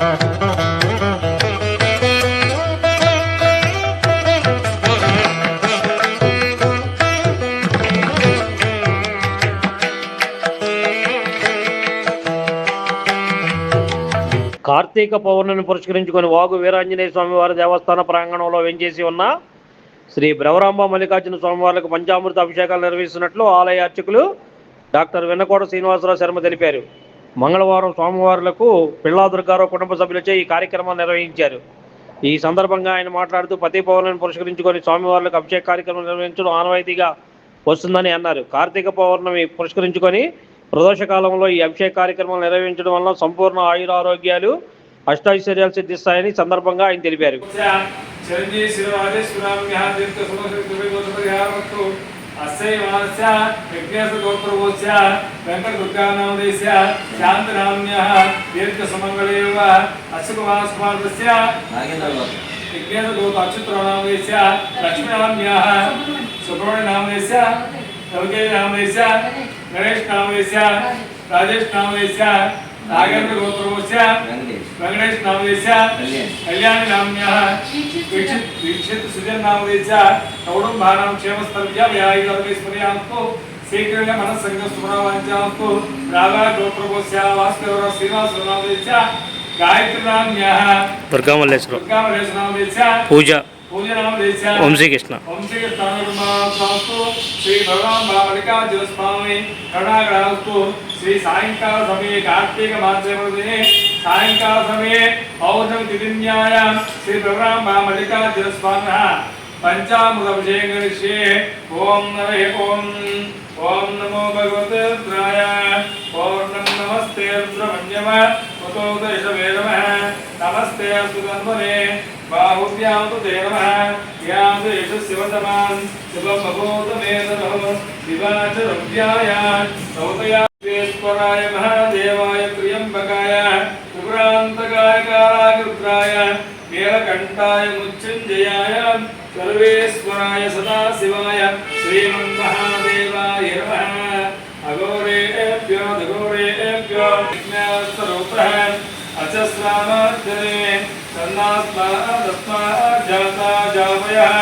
కార్తీక పౌర్ణమిని పురస్కరించుకొని వాగు వీరాంజనేయ స్వామివారి దేవస్థాన ప్రాంగణంలో వెంచేసి ఉన్న శ్రీ బ్రవరాంబ మల్లికార్జున స్వామివార్లకు పంచామృత అభిషేకాలు నిర్వహిస్తున్నట్లు ఆలయ అర్చకులు డాక్టర్ వెన్నకోట శ్రీనివాసరావు శర్మ తెలిపారు. మంగళవారం స్వామివారులకు పిల్లాదుర్గారావు కుటుంబ సభ్యులచే ఈ కార్యక్రమాన్ని నిర్వహించారు. ఈ సందర్భంగా ఆయన మాట్లాడుతూ ప్రతి పౌర్ణమిని పురస్కరించుకొని స్వామివార్లకు అభిషేక కార్యక్రమం నిర్వహించడం ఆనవాయితీగా వస్తుందని అన్నారు. కార్తీక పౌర్ణమి పురస్కరించుకొని ప్రదోషకాలంలో ఈ అభిషేక కార్యక్రమం నిర్వహించడం వల్ల సంపూర్ణ ఆయురారోగ్యాలు అష్టైశ్వర్యాలు సిద్ధిస్తాయని సందర్భంగా ఆయన తెలిపారు. అస్యైవాస్య విఘ్నేశ గోత్రవోస్య వెంకట దుర్గానామదేశ్య శాంతనామ్యः దీర్ఘ సుమంగళేవ అస్య కుమార కుమారస్య విఘ్నేశ గోత్ర అచ్యుతనామదేశ్య లక్ష్మీనామ్యः సుబ్రహ్మణ్య నామదేశ్య రవికేయ నామదేశ్య గణేష్ నామదేశ్య రాజేష్ నామదేశ్య నాగేంద్ర గోత్రవోస్య వెంకటేష్. నామదేశ్య కళ్యాణి. నామ్యः? వీక్షిత్ వీక్షిత్ సుజన్ నామదేశ కౌడుంబానాం క్షేమస్థల్య వ్యాయుధర్మేశ్వర్యాస్తు శీఘ్రంగా మనస్సంగ సుమరావాంచాస్తు రాగా గోత్రభోస్య వాసుదేవర శ్రీనివాస నామదేశ గాయత్రి నామ్యः? దుర్గామల్లేశ్వరం. దుర్గామలేశ నామదేశ పూజ. పూజ నామదేశ వంశీకృష్ణ వంశీకృష్ణాస్తు శ్రీ భగవాన్ మల్లికార్జున స్వామి కరుణాగ్రహస్తు శ్రీ సాయంకాల సమये కార్తీక మాసే సాయంకాల సమये పౌర్ణమి తిథిన్యాయాం శ్రీ భగవాన్ మల్లికార్జున స్వామి పంచామృతభిషేకం కరిష్యే ఓం నరే ఓం ఓం నమో భగవతే రుద్రాయ పౌర్ణం నమస్తే రుద్రమన్యమ ఉతోదశ వేదమ నమస్తే సుగంధనే बाहुभ्यां तु ते नमः यां तु यशस्यवतमान् शुभं अभूतमेतदहं दिवाचरव्यायान् सौतया विश्वेश्वराय महादेवाय प्रियम्बकाय त्रिपुरान्तकाय काराकृत्राय केलकण्ठाय मुच्छुञ्जयाय सर्वेश्वराय सदा शिवाय श्रीमन्महादेवाय नमः अघोरेभ्यो दघोरेभ्यो विज्ञास्वरूपः अचस्रामार्जने तन्नास्मादस्माज्जाता जातयः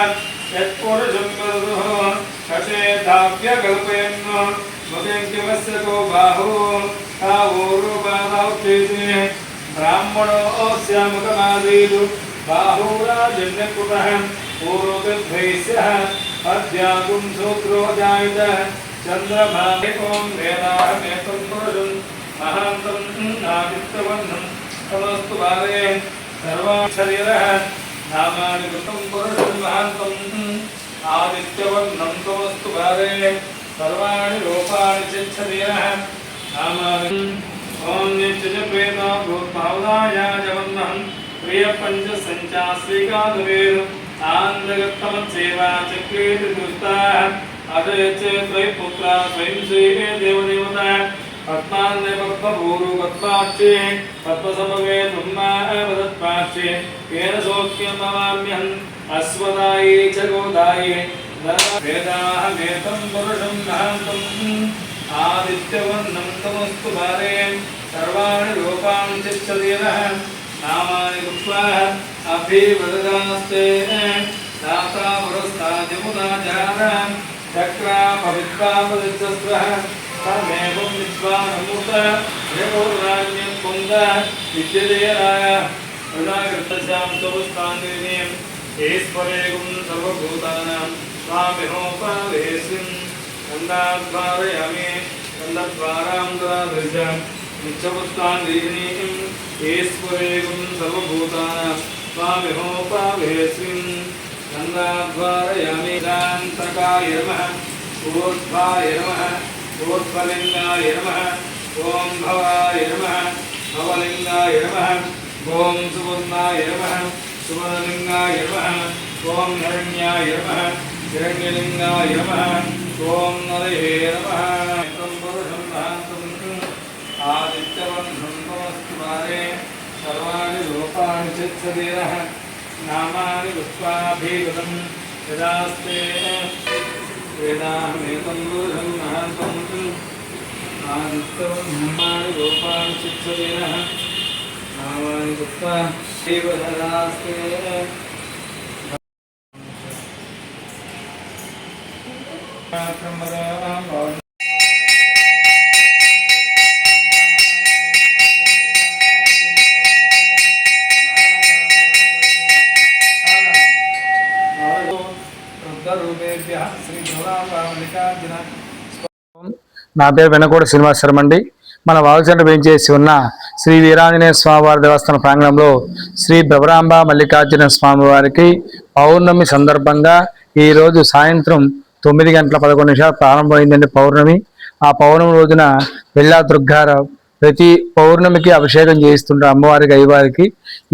यत्पुरुषं मरुः कषेदाप्यकल्पयन् मतिं किमस्य को बाहु का ऊरुपादावचेति ब्राह्मणोऽस्यामुखमादीतु बाहूराजन्यकुटः पूर्वगद्भैस्यः अद्यागुं सूत्रो जायतः चन्द्रभामिकों वेदाहमेकं पुरुषं महान्तं नादित्यवर्णं तमस्तु भावे మహాంతం నాదిత్యవర్ణం తమస్తు బాలే సర్వాక్షరీరः నామాని కృతం పురుషం మహాంతం ఆదిత్యవర్ణం తమస్తు బాలే సర్వాణి రూపాణి చచ్చరీరः నామాని ఓం నిత్యజప్రేత భూద్భావదాయాజవన్నహం ప్రియ పంచ సంచా శ్రీకాదవేరు ఆంధ్రగత్తమసేవా చక్రేతి దుస్తా అదయచ్చే త్వై పుత్ర స్వయం శ్రీమే దేవదేవత పద్మాన్య పద్మభూరు పద్మాక్షే పద్మసమవే తుమ్మా వదత్పాక్షే కేన సౌఖ్యం మమామ్యం అశ్వదాయే చ గోదాయే వేదాహమేతం పురుషం మహాంతం ఆదిత్యవర్ణం తమస్తు భారే సర్వాణి రూపాణి तमेवं मित्वा नमूत हेमोर्राण्यं पुङ्ग विद्यदेयाय अनाकृतस्यां स्वस्तान्दिनीम् ईश्वरेगुं सर्वभूतानां स्वामिनोपावेशिं नन्दाद्वारयामि नन्दद्वारां द्वादृश नित्यपुस्तान्दिनीं ईश्वरेगुं सर्वभूतानां स्वामिनोपावेशिं नन्दाद्वारयामि शान्तकाय नमः ऊर्ध्वाय नमः ఈశ్వరేగుం సర్వభూతానాం ఊర్ధ్వలింగాయ నమః ఓం భవాయ నమ భవలింగాయ నమ ఓం సువర్ణాయ నమ సువర్ణలింగాయ నమ ఓం హిరణ్యాయ నమ హిరణ్యలింగాయ నమ ఓం నరహే నమ తం పురుషం మహాంతం ఆదిత్యవర్ణం తమస్తు సర్వాణి రూపాణి చిత్సదీనః నామాని పుష్పాభిగతం యదాస్తే వేదాహమేతం ఆదిత్యవర్ణమాని రూపాణి చిత్సదీనః నామాని పుష్పా దేవదరాస్తే రుద్రరూపేభ్య శ్రీ మల్లికార్జున నా పేరు వెనకోడ శ్రీనివాస్ శర్మ అండి మన వాగుచండ వేయించేసి ఉన్న శ్రీ వీరాంజనేయ స్వామివారి దేవస్థాన ప్రాంగణంలో శ్రీ భ్రవరాంబ మల్లికార్జున స్వామివారికి పౌర్ణమి సందర్భంగా ఈరోజు సాయంత్రం తొమ్మిది గంటల పదకొండు నిమిషాలు ప్రారంభమైందండి పౌర్ణమి. ఆ పౌర్ణమి రోజున వెళ్ళా దుర్గారావు ప్రతి పౌర్ణమికి అభిషేకం చేయిస్తుంటాడు అమ్మవారికి అయ్యవారికి.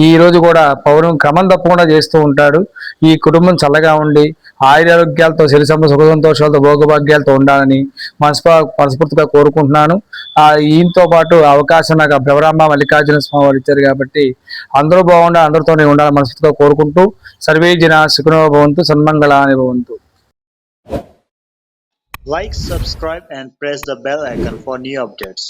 ఈ రోజు కూడా పౌర్ణమి క్రమం తప్పకుండా చేస్తూ ఉంటాడు. ఈ కుటుంబం చల్లగా ఉండి ఆయురారోగ్యాలతో సిరిసమ్మ సుఖ సంతోషాలతో భోగభాగ్యాలతో ఉండాలని మనస్ఫ మనస్ఫూర్తిగా కోరుకుంటున్నాను ఆ ఈయనతో పాటు అవకాశం నాకు ఆ భ్రవరాంబ మల్లికార్జున స్వామి వారు ఇచ్చారు కాబట్టి అందరూ బాగుండాలి అందరితోనే ఉండాలని మనస్ఫూర్తిగా కోరుకుంటూ సర్వే జన సుఖనో భవంతు సన్మంగళాని భవంతు Like, subscribe, and press the bell icon for new updates.